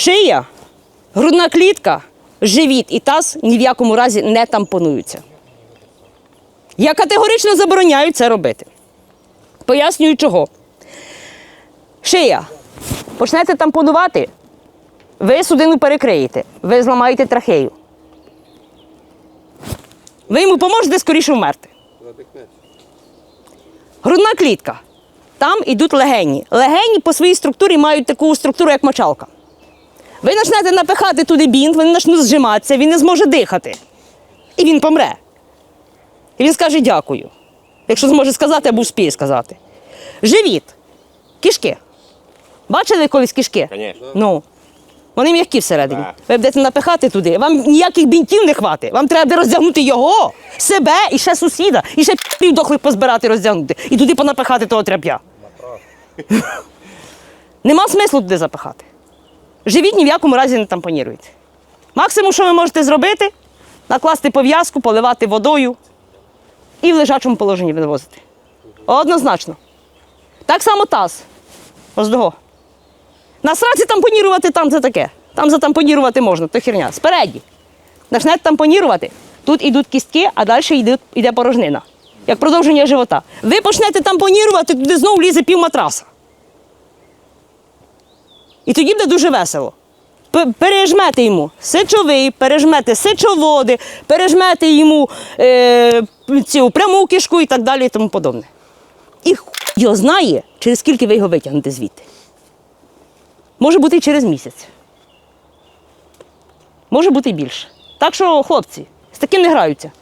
Шия, грудна клітка, живіт і таз ні в якому разі не тампонуються. Я категорично забороняю це робити. Пояснюю чого. Шия. Почнете тампонувати, ви судину перекриєте, ви зламаєте трахею. Ви йому поможете скоріше вмерти. Грудна клітка. Там йдуть легені. Легені по своїй структурі мають таку структуру, як мочалка. Ви почнете напихати туди бінт, вони почнуть зжиматися, він не зможе дихати. І він помре. І він скаже дякую. Якщо зможе сказати або вспіє сказати. Живіт. Кішки. Бачили колись кішки? Конечно. Ну. Вони м'які всередині. Так. Ви будете напихати туди, вам ніяких бінтів не хватить. Вам треба буде роздягнути його, себе і ще сусіда, і ще півдохлих позбирати роздягнути. І туди понапихати того тряп'я. Нема смислу туди запихати. Живіть ні в якому разі не тампоніруйте. Максимум, що ви можете зробити, накласти пов'язку, поливати водою і в лежачому положенні вивозити. Однозначно. Так само таз. Ось того. На сраці тампонірувати там це таке. Там затампонірувати можна, то херня. Спереді. Почнете тампонірувати, тут йдуть кістки, а далі йде, йде порожнина. Як продовження живота. Ви почнете тампонірувати, туди знову лізе пів матраса. І тоді буде дуже весело. Пережмете йому сечовий, пережмете сечоводи, пережмете йому е, цю пряму кишку і так далі і тому подобне. І його знає, через скільки ви його витягнете звідти. Може бути і через місяць. Може бути і більше. Так що, хлопці, з таким не граються.